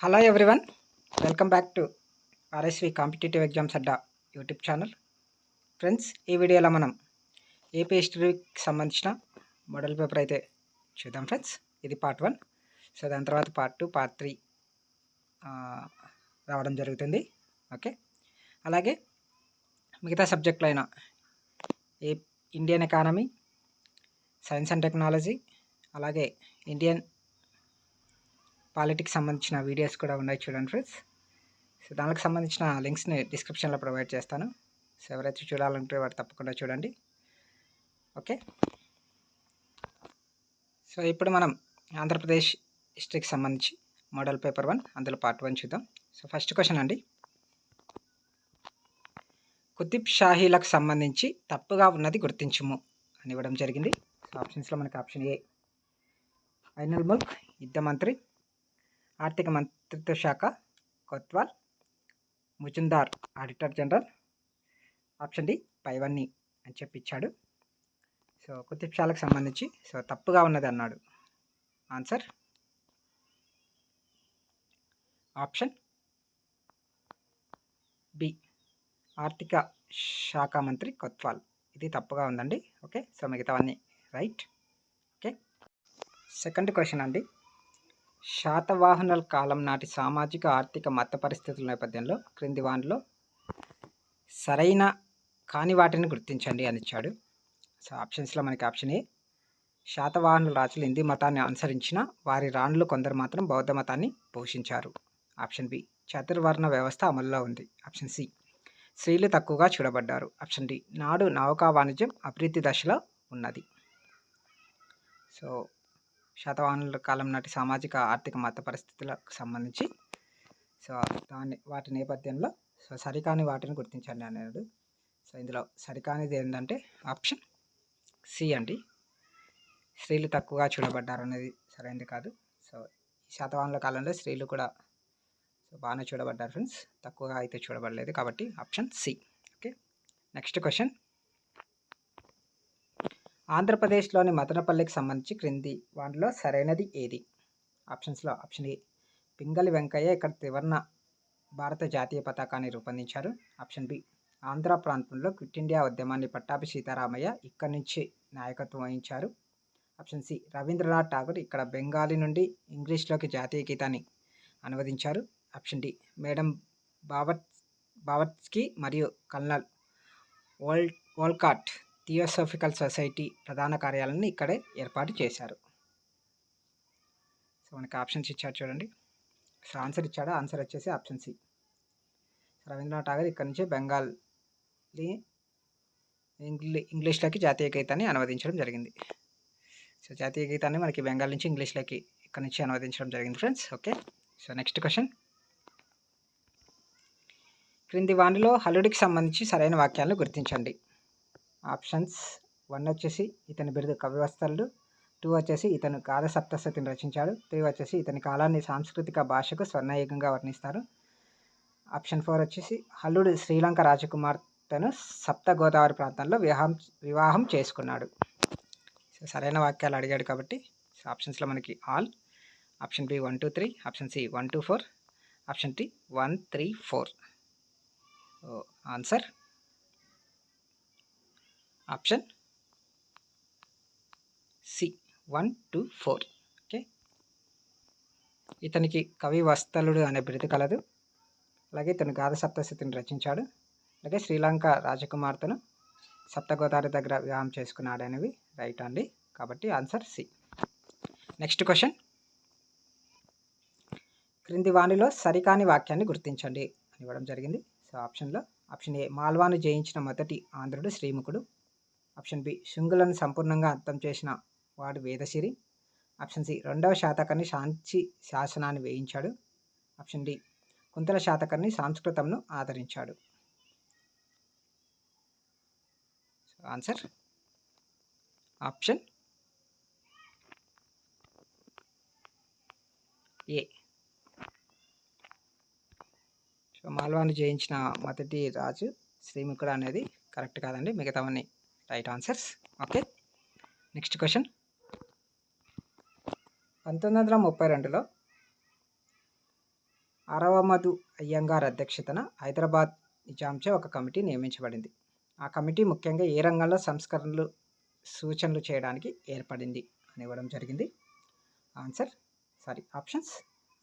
Hello everyone welcome back to RSV competitive exams Adda YouTube channel friends ఈ వీడియోలో మనం AP హిస్టరీకి సంబంధించిన model paper అయితే చూద్దాం ఫ్రెండ్స్ ఇది పార్ట్ వన్ సో దాని తర్వాత పార్ట్ టూ పార్ట్ త్రీ రావడం జరుగుతుంది. ఓకే అలాగే మిగతా సబ్జెక్టులు ఏ Indian economy science and technology అలాగే ఇండియన్ పాలిటిక్స్ సంబంధించిన వీడియోస్ కూడా ఉన్నాయి చూడండి ఫ్రెండ్స్. సో దానికి సంబంధించిన లింక్స్ని డిస్క్రిప్షన్లో ప్రొవైడ్ చేస్తాను. సో ఎవరైతే చూడాలంటే వారు తప్పకుండా చూడండి. ఓకే? సో ఇప్పుడు మనం ఆంధ్రప్రదేశ్ హిస్టరీకి సంబంధించి మోడల్ పేపర్ వన్ అందులో పార్ట్ వన్ చూద్దాం. సో ఫస్ట్ క్వశ్చన్ అండి. కుతుబ్ షాహీలకు సంబంధించి తప్పుగా ఉన్నది గుర్తించుము అని ఇవ్వడం జరిగింది. సో ఆప్షన్స్లో మనకి ఆప్షన్ ఏ. ఐనల్ ముల్క్ యుద్ధ మంత్రి ఆర్థిక మంత్రిత్వ శాఖ కొత్వాల్ ముజుందార్ ఆడిటర్ జనరల్ ఆప్షన్ డి పైవన్నీ అని చెప్పి ఇచ్చాడు సో కుతుబ్ సంబంధించి సో తప్పుగా ఉన్నది అన్నాడు. ఆన్సర్? ఆప్షన్ బి ఆర్థిక శాఖ మంత్రి కొత్వాల్. ఇది తప్పుగా ఉందండి. ఓకే సో మిగతావన్నీ రైట్. ఓకే సెకండ్ క్వశ్చన్ అండి. శాతవాహనుల కాలం నాటి సామాజిక ఆర్థిక మత పరిస్థితుల నేపథ్యంలో క్రింది వానిలో సరైన కాని వాటిని గుర్తించండి అని ఇచ్చాడు. సో ఆప్షన్స్లో మనకి ఆప్షన్ ఏ. శాతవాహనుల రాజులు హిందీ మతాన్ని అనుసరించిన వారి రాణులు కొందరు మాత్రం బౌద్ధ మతాన్ని పోషించారు. Option B. చతుర్వర్ణ వ్యవస్థ అమల్లో ఉంది. Option C. స్త్రీలు తక్కువగా చూడబడ్డారు. Option D. నాడు నౌకా వాణిజ్యం అభివృద్ధి దశలో ఉన్నది. సో శాతవాహనుల కాలం నాటి సామాజిక ఆర్థిక మత పరిస్థితులకు సంబంధించి. సో దాని వాటి నేపథ్యంలో సో సరికాని వాటిని గుర్తించండి అన్నాడు. సో ఇందులో సరికానిది ఏంటంటే ఆప్షన్ సి అండి. స్త్రీలు తక్కువగా చూడబడ్డారు అనేది సరైనది కాదు. సో ఈ శాతవాహనుల కాలంలో స్త్రీలు కూడా సో బాగానే చూడబడ్డారు ఫ్రెండ్స్. తక్కువగా అయితే చూడబడలేదు కాబట్టి option C. Okay. Next question. ఆంధ్రప్రదేశ్లోని మదనపల్లికి సంబంధించి క్రింది వాటిలో సరైనది ఏది? ఆప్షన్స్లో ఆప్షన్ ఏ. పింగళి వెంకయ్య ఇక్కడ త్రివర్ణ భారత జాతీయ పతాకాన్ని రూపొందించారు. Option B. ఆంధ్ర ప్రాంతంలో క్విట్ ఇండియా ఉద్యమాన్ని పట్టాభి సీతారామయ్య ఇక్కడి నుంచి నాయకత్వం వహించారు. Option C. రవీంద్రనాథ్ ఠాగూర్ ఇక్కడ బెంగాలీ నుండి ఇంగ్లీష్లోకి జాతీయ గీతాన్ని అనువదించారు. Option D. మేడం బావత్ బావట్స్కి మరియు కల్నల్ వోల్ వోల్కాట్ థియోసోఫికల్ సొసైటీ ప్రధాన కార్యాలయాన్ని ఇక్కడే ఏర్పాటు చేశారు. సో మనకి ఆప్షన్స్ ఇచ్చారు చూడండి. సో ఆన్సర్ ఇచ్చాడు? ఆన్సర్ వచ్చేసి ఆప్షన్ సి. రవీంద్రనాథ్ ఠాగూర్ ఇక్కడ నుంచే బెంగాల్ని ఇంగ్లీ ఇంగ్లీష్లోకి జాతీయ గీతాన్ని అనువదించడం జరిగింది. సో జాతీయ గీతాన్ని మనకి బెంగాల్ నుంచి ఇంగ్లీష్లోకి ఇక్కడ నుంచి అనువదించడం జరిగింది friends. Okay. So next question. క్రింది వాణిలో హలుడికి సంబంధించి సరైన వాక్యాలను గుర్తించండి. ఆప్షన్స్. వన్ వచ్చేసి ఇతని బిరుదు కవివస్తలు టూ వచ్చేసి ఇతను కాల సప్తశతిని రచించాడు. త్రీ వచ్చేసి ఇతని కాలాన్ని సాంస్కృతిక భాషకు స్వర్ణయుగంగా వర్ణిస్తారు. ఆప్షన్ ఫోర్ వచ్చేసి హల్లుడు శ్రీలంక రాజకుమార్తెను సప్త గోదావరి ప్రాంతంలో వివాహం వివాహం చేసుకున్నాడు. సో సరైన వాక్యాలు అడిగాడు కాబట్టి ఆప్షన్స్లో మనకి all. Option B one two three. Option C one two four. Option D one three four. Answer option C one two four. Okay. ఇతనికి కవి వస్తలుడు అనే బిరుదు కలదు. అలాగే ఇతను గాథ సప్తశతిని రచించాడు. అలాగే శ్రీలంక రాజకుమార్తెను సప్తగోదావరి దగ్గర వివాహం చేసుకున్నాడు అనేవి రైట్ అండి. కాబట్టి ఆన్సర్ సి. Next question. క్రింది వాణిలో సరికాని వాక్యాన్ని గుర్తించండి అని ఇవ్వడం జరిగింది. సో ఆప్షన్లో ఆప్షన్ ఏ మాల్వాను జయించిన మొదటి ఆంధ్రుడు శ్రీముఖుడు. ఆప్షన్ బి శృంగులను సంపూర్ణంగా అర్థం చేసిన వాడు వేదసిరి ఆప్షన్ సి రెండవ శాతకాన్ని శాంతి శాసనాన్ని వేయించాడు. ఆప్షన్ డి కుంతల శాతకాన్ని సంస్కృతంను ఆదరించాడు. Answer option A. సో మాల్వాను జయించిన మొదటి రాజు శ్రీముఖుడు అనేది కరెక్ట్ కాదండి మిగతావన్నీ right answers okay next question పంతొమ్మిది వందల ముప్పై రెండులో అరవమధు అయ్యంగార్ అధ్యక్షతన హైదరాబాద్ నిజాంచే ఒక కమిటీ నియమించబడింది. ఆ కమిటీ ముఖ్యంగా ఏ రంగంలో సంస్కరణలు సూచనలు చేయడానికి ఏర్పడింది అని ఇవ్వడం జరిగింది. Answer sorry options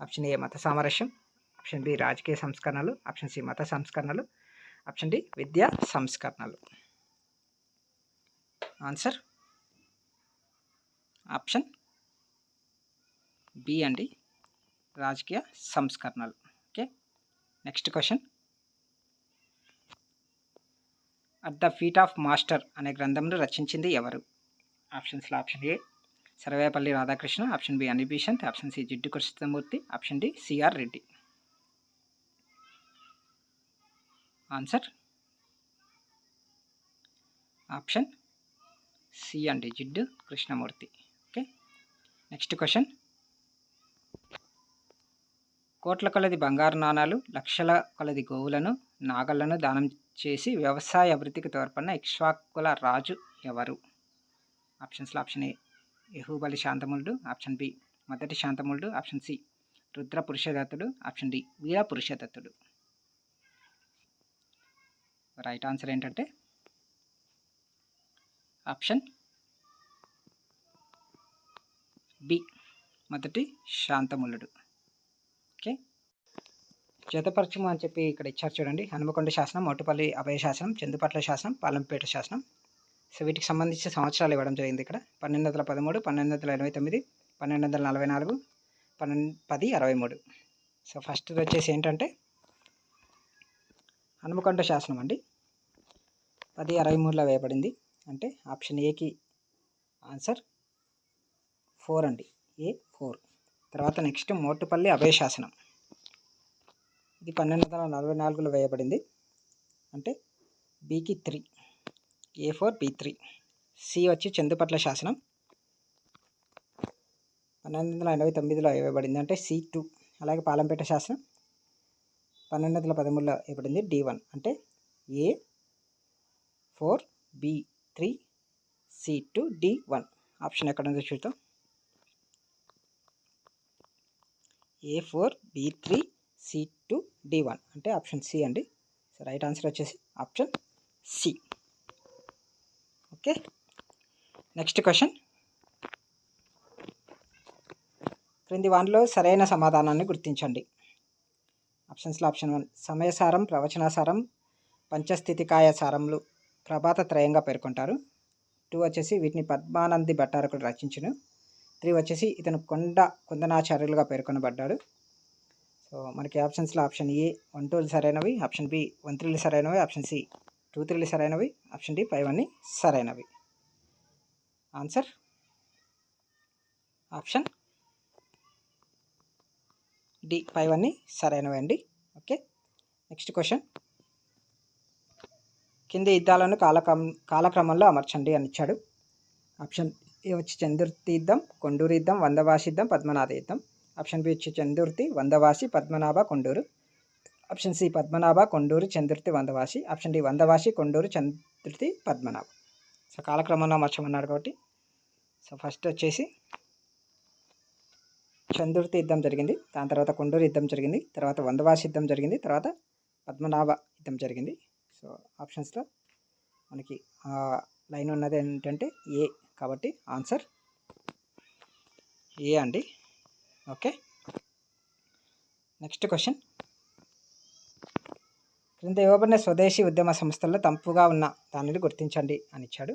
option A మత సామరస్యం. ఆప్షన్ బి రాజకీయ సంస్కరణలు. ఆప్షన్ సి మత సంస్కరణలు. ఆప్షన్ డి విద్యా సంస్కరణలు. ఆన్సర్ ఆప్షన్ బి అండి రాజకీయ సంస్కరణలు. Okay next question. At the feet of master అనే గ్రంథంను రచించింది ఎవరు? ఆప్షన్స్లో option A Sarvepalli Radhakrishna option B Annie Besant option C Jiddu Krishnamurti option D CR Reddy. Answer option C అండి Jiddu Krishnamurti. Okay? Next question. కోట్ల కొలది బంగారు నాణాలు లక్షల కొలది గోవులను నాగళ్ళను దానం చేసి వ్యవసాయ అభివృద్ధికి తోడ్పడిన ఇక్ష్వాకుల రాజు ఎవరు? ఆప్షన్స్లో ఆప్షన్ ఏ యహూబలి శాంతములుడు ఆప్షన్ బి మొదటి శాంతములుడు ఆప్షన్ సి రుద్ర పురుషదత్తుడు ఆప్షన్ డి వీర పురుషదత్తుడు. రైట్ ఆన్సర్ ఏంటంటే ఆప్షన్ బి. మొదటి శాంతములుడు. ఓకే. జతపరచము అని చెప్పి ఇక్కడ ఇచ్చారు చూడండి. హనుమకొండ శాసనం మోటుపల్లి అభయ శాసనం చందుపట్ల శాసనం పాలంపేట శాసనం. సో వీటికి సంబంధించి సంవత్సరాలు ఇవ్వడం జరిగింది ఇక్కడ. పన్నెండు వందల పదమూడు పన్నెండు వందల ఎనభై తొమ్మిది పన్నెండు వందల నలభై నాలుగు పన్నెండు పది అరవై మూడు. సో ఫస్ట్ వచ్చేసి ఏంటంటే హనుమకొండ శాసనం అండి. పది అరవై మూడులో వేయబడింది. అంటే ఆప్షన్ ఏకి ఆన్సర్ ఫోర్ అండి. ఏ ఫోర్ తర్వాత నెక్స్ట్ మోటుపల్లి అభయ శాసనం. ఇది పన్నెండు వందల నలభై నాలుగులో వేయబడింది. అంటే బీకి three A four B three C వచ్చి చందుపట్ల శాసనం. పన్నెండు వందల ఎనభై తొమ్మిదిలో ఇవ్వబడింది అంటే సి టూ అలాగే పాలంపేట శాసనం. పన్నెండు వందల పదమూడులో ఇవ్వబడింది డి వన్ అంటే A four B three C two D one. Option ఎక్కడ ఉందో చూద్దాం. A four B three C two D one. అంటే ఆప్షన్ సి అండి. సో రైట్ ఆన్సర్ వచ్చేసి option C. Okay. Next question. క్రింది వానిలో సరైన సమాధానాన్ని గుర్తించండి. ఆప్షన్స్లో ఆప్షన్ వన్. సమయసారం ప్రవచనాసారం పంచస్థితికాయ సారములు ప్రభాత త్రయంగా పేర్కొంటారు. టూ వచ్చేసి వీటిని పద్మానంది భట్టారకుడు రచించను. త్రీ వచ్చేసి ఇతను కొండ కుందనాచార్యులుగా పేర్కొనబడ్డాడు. సో మనకి ఆప్షన్స్లో ఆప్షన్ ఏ వన్ టూలు సరైనవి ఆప్షన్ బి వన్ త్రీలు సరైనవి ఆప్షన్ సి టూ త్రీలు సరైనవి ఆప్షన్ డి ఫైవ్ అన్ని సరైనవి. ఆన్సర్? ఆప్షన్ డి ఫైవ్ అన్ని సరైనవి అండి ఓకే. Next question. కింది యుద్ధాలను కాలక్రమ కాలక్రమంలో అమర్చండి అని ఇచ్చాడు. ఆప్షన్ ఏ వచ్చి చందుర్తి యుద్ధం కొండూరు యుద్ధం వందవాసి యుద్ధం పద్మనాథ యుద్ధం. ఆప్షన్ బి వచ్చి Chandurthi Vandavasi Padmanabha Konduru. Option C Padmanabha Konduru Chandurthi Vandavasi. Option D Vandavasi Konduru Chandurthi Padmanabha. So కాలక్రమంలో అమర్చమన్నాడు కాబట్టి. సో ఫస్ట్ వచ్చేసి చందుర్తి యుద్ధం జరిగింది. దాని తర్వాత కొండూరు యుద్ధం జరిగింది. తర్వాత వందవాసి యుద్ధం జరిగింది. తర్వాత పద్మనాభ యుద్ధం జరిగింది. సో ఆప్షన్స్లో మనకి లైన్ ఉన్నది ఏంటంటే ఏ కాబట్టి ఆన్సర్ ఏ అండి. ఓకే. Next question. క్రింద ఇవ్వబడిన స్వదేశీ ఉద్యమ సంస్థల్లో తంపుగా ఉన్న దానిని గుర్తించండి అని ఇచ్చాడు.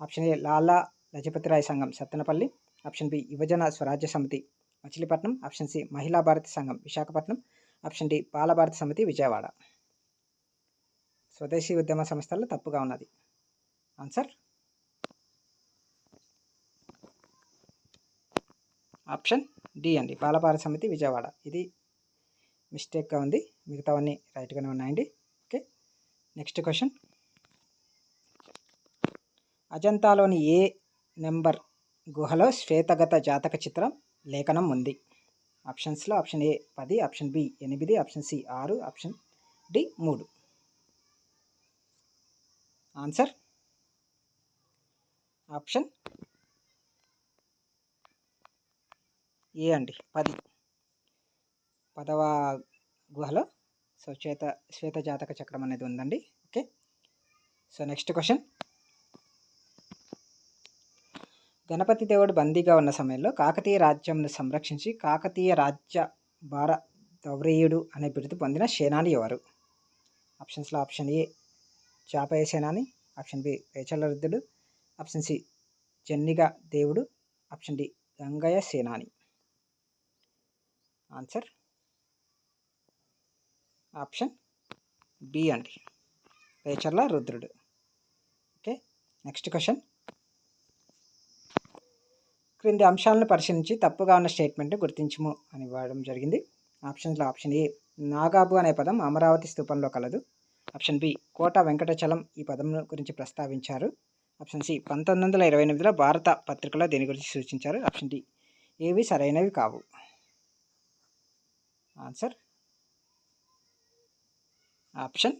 ఆప్షన్ ఏ లాలా లజపతిరాయ్ సంఘం సత్తెనపల్లి. ఆప్షన్ బి యువజన స్వరాజ్య సమితి మచిలీపట్నం. ఆప్షన్ సి మహిళా భారతి సంఘం విశాఖపట్నం. ఆప్షన్ డి బాలభారతి సమితి విజయవాడ. స్వదేశీ ఉద్యమ సంస్థల్లో తప్పుగా ఉన్నది. ఆన్సర్ ఆప్షన్ డి అండి. బాలపాల సమితి విజయవాడ. ఇది మిస్టేక్గా ఉంది. మిగతావన్నీ రైట్గానే ఉన్నాయండి. ఓకే నెక్స్ట్ క్వశ్చన్ అజంతాలోని ఏ నెంబర్ గుహలో శ్వేతగత జాతక చిత్రం లేఖనం ఉంది? ఆప్షన్స్లో ఆప్షన్ ఏ పది ఆప్షన్ బి ఎనిమిది ఆప్షన్ సి ఆరు ఆప్షన్ డి మూడు. ఆన్సర్? ఆప్షన్? ఏ అండి? పది. పదవ గుహలో సో శ్వేత శ్వేత జాతక చక్రం అనేది ఉందండి. Okay. So next question. Ganapati దేవుడు బందీగా ఉన్న సమయంలో కాకతీయ రాజ్యంను సంరక్షించి కాకతీయ రాజ్య భార దౌరేయుడు అనే బిరుదు పొందిన సేనాని ఎవరు? ఆప్షన్స్లో ఆప్షన్ ఏ చాపయ సేనాని ఆప్షన్ బి వేచలరుద్రుడు ఆప్షన్ సి జన్నిగా దేవుడు. ఆప్షన్ డి గంగయ్య సేనాని. ఆన్సర్ ఆప్షన్ బి అండి. వేచర్ల రుద్రుడు ఓకే నెక్స్ట్ క్వశ్చన్. క్రింది అంశాలను పరిశీలించి తప్పుగా ఉన్న స్టేట్మెంట్ గుర్తించము అని ఇవ్వడం జరిగింది. ఆప్షన్స్లో ఆప్షన్ ఏ నాగాబు అనే పదం అమరావతి స్థూపంలో కలదు. ఆప్షన్ బి కోట వెంకటచలం ఈ పదం గురించి ప్రస్తావించారు. ఆప్షన్ సి పంతొమ్మిది వందల ఇరవై ఎనిమిదిలో భారత పత్రికలో దీని గురించి సూచించారు. ఆప్షన్ డి ఏవి సరైనవి కావు. ఆన్సర్? ఆప్షన్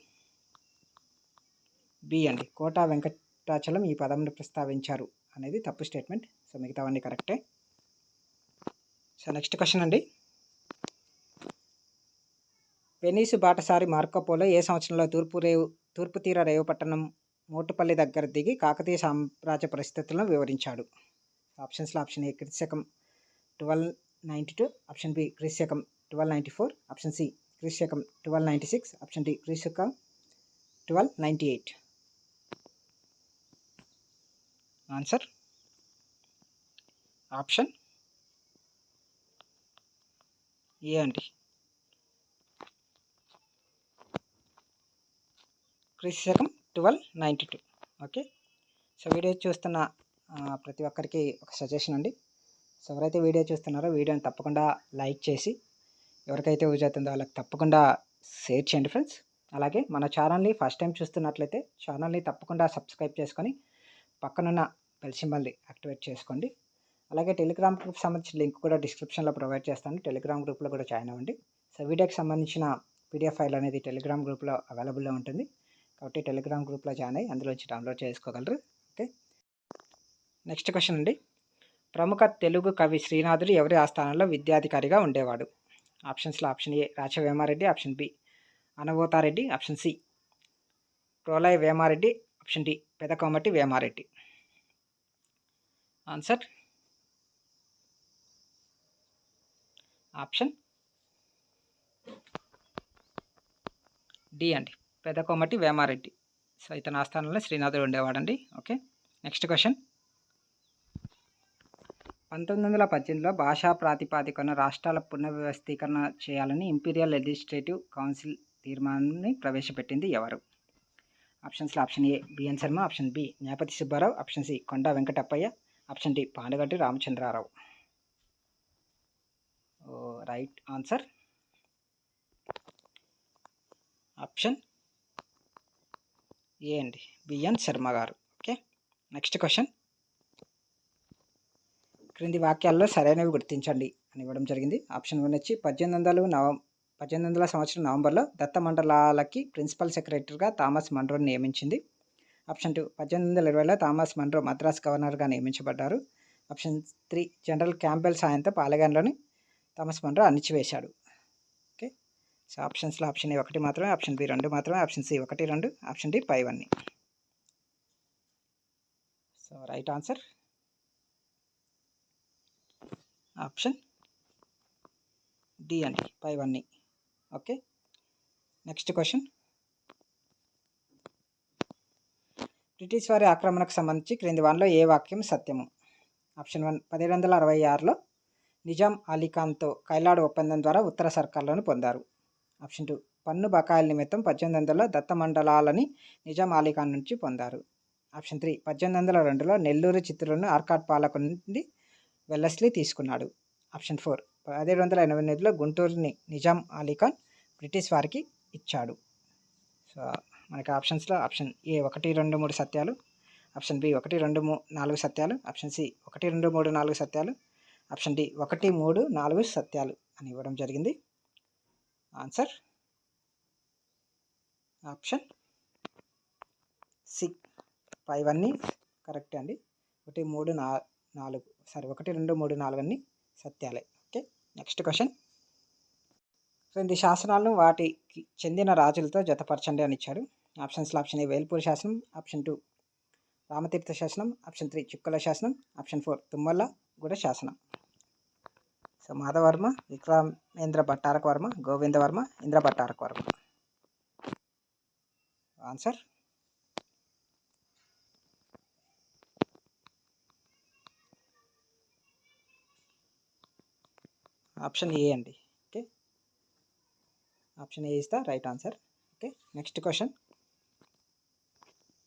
బి అండి. కోట వెంకటాచలం ఈ పదంను ప్రస్తావించారు అనేది తప్పు స్టేట్మెంట్. సో మిగతావన్నీ కరెక్టే. సో నెక్స్ట్ క్వశ్చన్ అండి. వెనీసు బాటసారి మార్కోపోలో ఏ సంవత్సరంలో తూర్పు రేవు తూర్పు తీర రేవు పట్టణం మోటుపల్లి దగ్గర దిగి కాకతీయ సామ్రాజ్య పరిస్థితులను వివరించాడు. ఆప్షన్స్లో option A క్రిశకం twelve ninety two option B క్రిశకం twelve ninety four option C క్రిశకం twelve ninety six option D క్రిశకం twelve ninety eight. Answer? Option? A అండి? క్రీస్తు శకం twelve ninety two. Okay? So video చూస్తున్న ప్రతి ఒక్కరికి ఒక సజెషన్ అండి. సో ఎవరైతే video చూస్తున్నారో వీడియోని తప్పకుండా లైక్ చేసి ఎవరికైతే యూజ్ అవుతుందో వాళ్ళకి తప్పకుండా షేర్ చేయండి ఫ్రెండ్స్. అలాగే మన ఛానల్ని ఫస్ట్ టైం చూస్తున్నట్లయితే ఛానల్ని తప్పకుండా సబ్స్క్రైబ్ చేసుకొని పక్కనున్న బెల్ సింబల్ని యాక్టివేట్ చేసుకోండి. అలాగే టెలిగ్రామ్ గ్రూప్ సంబంధించిన లింక్ కూడా డిస్క్రిప్షన్లో ప్రొవైడ్ చేస్తాను. టెలిగ్రామ్ గ్రూప్లో కూడా జాయిన్ అవ్వండి. సో వీడియోకి సంబంధించిన పీడిఎఫ్ ఫైల్ అనేది టెలిగ్రామ్ గ్రూప్లో అవైలబుల్లో ఉంటుంది. కాబట్టి టెలిగ్రామ్ గ్రూప్లో జాయిన్ అయ్యి అందులో వచ్చి డౌన్లోడ్ చేసుకోగలరు. ఓకే. నెక్స్ట్ క్వశ్చన్ అండి. ప్రముఖ తెలుగు కవి శ్రీనాథుడు ఎవరి ఆస్థానంలో విద్యాధికారిగా ఉండేవాడు? ఆప్షన్స్లో option A Racha Vemareddy option B Anavotareddy option C Prolaya Vemareddy option D Pedakomati Vemareddy. Answer? Option? D అండి. పెదకోమటి వేమారెడ్డి. సో ఇతని ఆస్థానంలో శ్రీనాథుడు ఉండేవాడండి. Okay next question. పంతొమ్మిది వందల పద్దెనిమిదిలో భాషా ప్రాతిపాదికన రాష్ట్రాల పునర్వ్యవస్థీకరణ చేయాలని ఇంపీరియల్ లెజిస్లేటివ్ కౌన్సిల్ తీర్మానాన్ని ప్రవేశపెట్టింది ఎవరు? ఆప్షన్స్లో option A BN Sharma option B Nyapathi Subbarao option C Konda Venkatappayya option D Pandagaddi Ramachandrarao. Right answer. Option A అండి BN Sharma garu. Okay? Next question. క్రింది వాక్యాల్లో సరైనవి గుర్తించండి అని ఇవ్వడం జరిగింది. ఆప్షన్ వన్ వచ్చి పద్దెనిమిది వందలు నవ పద్దెనిమిది వందల సంవత్సరం నవంబర్లో దత్త మండలాలకి ప్రిన్సిపల్ సెక్రటరీగా థామస్ మండ్రోని నియమించింది. ఆప్షన్ టూ పద్దెనిమిది వందల ఇరవైలో థామస్ మండ్రో మద్రాస్ గవర్నర్గా నియమించబడ్డారు. ఆప్షన్ త్రీ జనరల్ క్యాంపెల్ సాయంతో పాలగాన్లోని థామస్ మండ్రో అణిచివేశాడు. సో ఆప్షన్స్లో ఆప్షన్ ఏ ఒకటి మాత్రమే ఆప్షన్ బి రెండు మాత్రమే ఆప్షన్ సి ఒకటి రెండు ఆప్షన్ డి పై అన్ని. So right answer. Option D అండి పై అన్ని. ఓకే. Next question. బ్రిటిష్ వారి ఆక్రమణకు సంబంధించి క్రింది వన్లో ఏ వాక్యం సత్యము? ఆప్షన్ వన్ పదిహేడు వందల అరవై ఆరులో నిజాం అలీఖాన్తో కైలాడు ఒప్పందం ద్వారా ఉత్తర సర్కార్లను పొందారు. Option two. పన్ను బకాయిల నిమిత్తం పద్దెనిమిది వందల దత్త మండలాలని నిజాం అలీఖాన్ నుంచి పొందారు. Option three. పద్దెనిమిది వందల రెండులో నెల్లూరు చిత్తూరును ఆర్కాట్ పాలకు నుండి వెల్లస్లీ తీసుకున్నాడు. Option four. పదిహేడు వందల ఎనభై ఎనిమిదిలో గుంటూరుని నిజాం అలీఖాన్ బ్రిటిష్ వారికి ఇచ్చాడు. సో మనకి ఆప్షన్స్లో ఆప్షన్ ఏ ఒకటి రెండు మూడు సత్యాలు. ఆప్షన్ బి ఒకటి రెండు మూ నాలుగు సత్యాలు. ఆప్షన్ సి ఒకటి రెండు మూడు నాలుగు సత్యాలు. ఆప్షన్ డి ఒకటి మూడు నాలుగు సత్యాలు అని ఇవ్వడం జరిగింది. ఆన్సర్ ఆప్షన్ సి ఫైవ్ అన్నీ కరెక్ట్ అండి. ఒకటి మూడు నా నాలుగు. సారీ ఒకటి రెండు మూడు నాలుగు అన్నీ సత్యాలే. ఓకే నెక్స్ట్ క్వశ్చన్ క్రింది శాసనాలను వాటికి చెందిన రాజులతో జతపరచండి అని ఇచ్చారు. ఆప్షన్స్లో ఆప్షన్ ఏ వేల్పూర్ శాసనం. ఆప్షన్ టూ రామతీర్థ శాసనం. ఆప్షన్ త్రీ చుక్కల శాసనం. ఆప్షన్ ఫోర్ తుమ్మల గూడ శాసనం. So Madhavarma Vikramendra Bhattaraka Varma Govindavarma Indra Bhattaraka Varma. Answer option A అండి. Okay option A is the right answer okay next question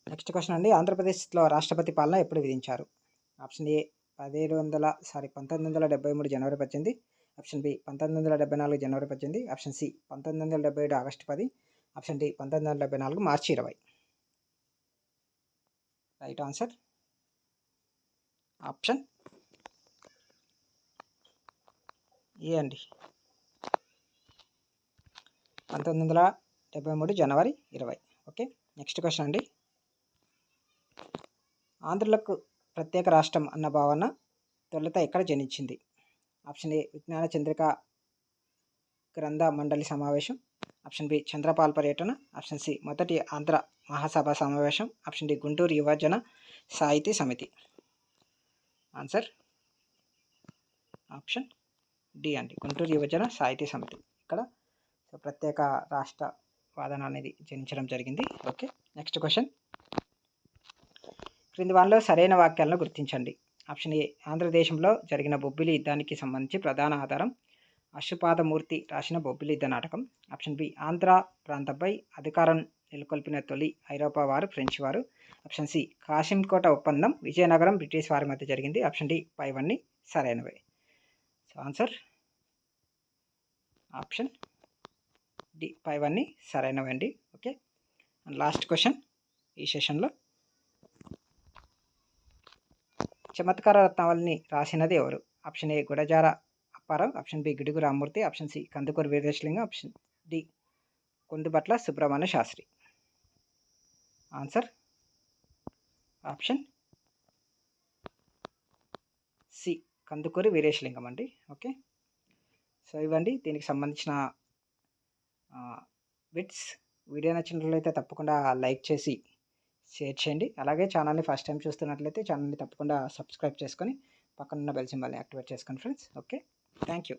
next question అండి. ఆంధ్రప్రదేశ్లో రాష్ట్రపతి పాలన ఎప్పుడు విధించారు? ఆప్షన్ ఏ పదిహేడు వందల సారీ పంతొమ్మిది వందల డెబ్బై మూడు జనవరి పద్దెనిమిది ఆప్షన్ బి పంతొమ్మిది వందల డెబ్బై నాలుగు జనవరి పద్దెనిమిది ఆప్షన్ సి పంతొమ్మిది వందల డెబ్బై ఏడు ఆగస్టు పది ఆప్షన్ డి పంతొమ్మిది వందల డెబ్బై నాలుగు మార్చి ఇరవై. రైట్ ఆన్సర్ ఆప్షన్ ఏ అండి పంతొమ్మిది వందల డెబ్బై మూడు జనవరి ఇరవై. ఓకే నెక్స్ట్ క్వశ్చన్ అండి. ఆంధ్రులకు ప్రత్యేక రాష్ట్రం అన్న భావన తొలుత ఎక్కడ జనించింది? ఆప్షన్ ఏ విజ్ఞాన చంద్రిక గ్రంథ మండలి సమావేశం. ఆప్షన్ బి చంద్రపాల్ పర్యటన. ఆప్షన్ సి మొదటి ఆంధ్ర మహాసభ సమావేశం. ఆప్షన్ డి గుంటూరు యువజన సాహితీ సమితి. ఆన్సర్? ఆప్షన్ డి అండి గుంటూరు యువజన సాహితీ సమితి. ఇక్కడ సో ప్రత్యేక రాష్ట్ర వాదన అనేది జనించడం జరిగింది. Okay next question. క్రింది వాళ్ళలో సరైన వాక్యాలను గుర్తించండి. ఆప్షన్ ఏ ఆంధ్రదేశంలో జరిగిన బొబ్బిలి యుద్ధానికి సంబంధించి ప్రధాన ఆధారం అశ్వపాదమూర్తి రాసిన బొబ్బిలి యుద్ధ నాటకం. ఆప్షన్ బి ఆంధ్ర ప్రాంతంపై అధికారం నెలకొల్పిన తొలి ఐరోపా వారు ఫ్రెంచ్ వారు. ఆప్షన్ సి కాశీంకోట ఒప్పందం విజయనగరం బ్రిటిష్ వారి మధ్య జరిగింది. ఆప్షన్ డి పైవన్నీ సరైనవే. So answer? ఆప్షన్ డి పైవన్నీ సరైనవి అండి ఓకే? అండ్ లాస్ట్ క్వశ్చన్ ఈ సెషన్లో. చమత్కార రత్నావళిని రాసినది ఎవరు? Option A Gurajada Apparao option B Gidugu Rammurthy option C Kandukuri Veeresalingam option D Kondubatla Subrahmanya Sastri. Answer? Option C Kandukuri Veeresalingam అండి. ఓకే. సో ఇవ్వండి. దీనికి సంబంధించిన బిట్స్ వీడియో నచ్చినట్లయితే తప్పకుండా లైక్ చేసి షేర్ చేయండి. అలాగే ఛానల్ని ఫస్ట్ టైం చూస్తున్నట్లయితే ఛానల్ని తప్పకుండా సబ్స్క్రైబ్ చేసుకొని పక్కనున్న బెల్ సింబల్ని యాక్టివేట్ చేసుకోండి ఫ్రెండ్స్. ఓకే? Thank you